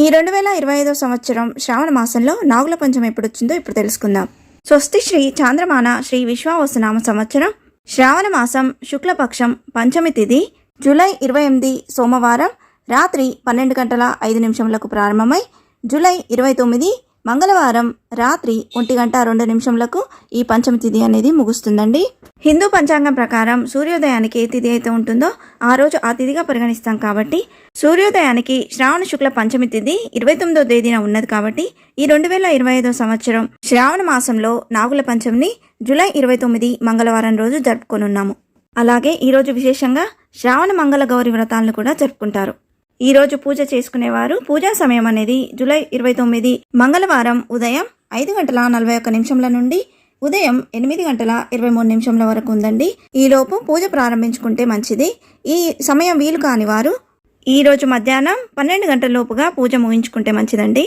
ఈ రెండు వేల ఇరవై ఐదో సంవత్సరం శ్రావణ మాసంలో నాగుల పంచమి ఎప్పుడు వచ్చిందో ఇప్పుడు తెలుసుకుందాం. స్వస్తి శ్రీ చాంద్రమాన శ్రీ విశ్వావసనామ సంవత్సరం శ్రావణ మాసం శుక్లపక్షం పంచమి తిథి జూలై ఇరవై ఎనిమిది సోమవారం రాత్రి పన్నెండు గంటల ఐదు నిమిషములకు ప్రారంభమై జూలై ఇరవై తొమ్మిది మంగళవారం రాత్రి ఒంటి గంట రెండు నిమిషంలకు ఈ పంచమి తిథి అనేది ముగుస్తుందండి. హిందూ పంచాంగం ప్రకారం సూర్యోదయానికి ఏ తిథి అయితే ఉంటుందో ఆ రోజు ఆ తిథిగా పరిగణిస్తాం కాబట్టి సూర్యోదయానికి శ్రావణ శుక్ల పంచమి తిథి ఇరవై తొమ్మిదో తేదీన ఉన్నది కాబట్టి ఈ రెండు వేల ఇరవై ఐదో సంవత్సరం శ్రావణ మాసంలో నాగుల పంచమిని జూలై ఇరవై తొమ్మిది మంగళవారం రోజు జరుపుకొనున్నాము. అలాగే ఈరోజు విశేషంగా శ్రావణ మంగళ గౌరి వ్రతాలను కూడా జరుపుకుంటారు. ఈ రోజు పూజ చేసుకునేవారు. పూజా సమయం అనేది జూలై ఇరవై తొమ్మిది మంగళవారం ఉదయం ఐదు గంటల నలభై ఒక్క నిమిషంల నుండి ఉదయం ఎనిమిది గంటల ఇరవై మూడు నిమిషంల వరకు ఉందండి. ఈలోపు పూజ ప్రారంభించుకుంటే మంచిది. ఈ సమయం వీలు కాని వారు ఈరోజు మధ్యాహ్నం పన్నెండు గంటల లోపుగా పూజ ముగించుకుంటే మంచిదండి.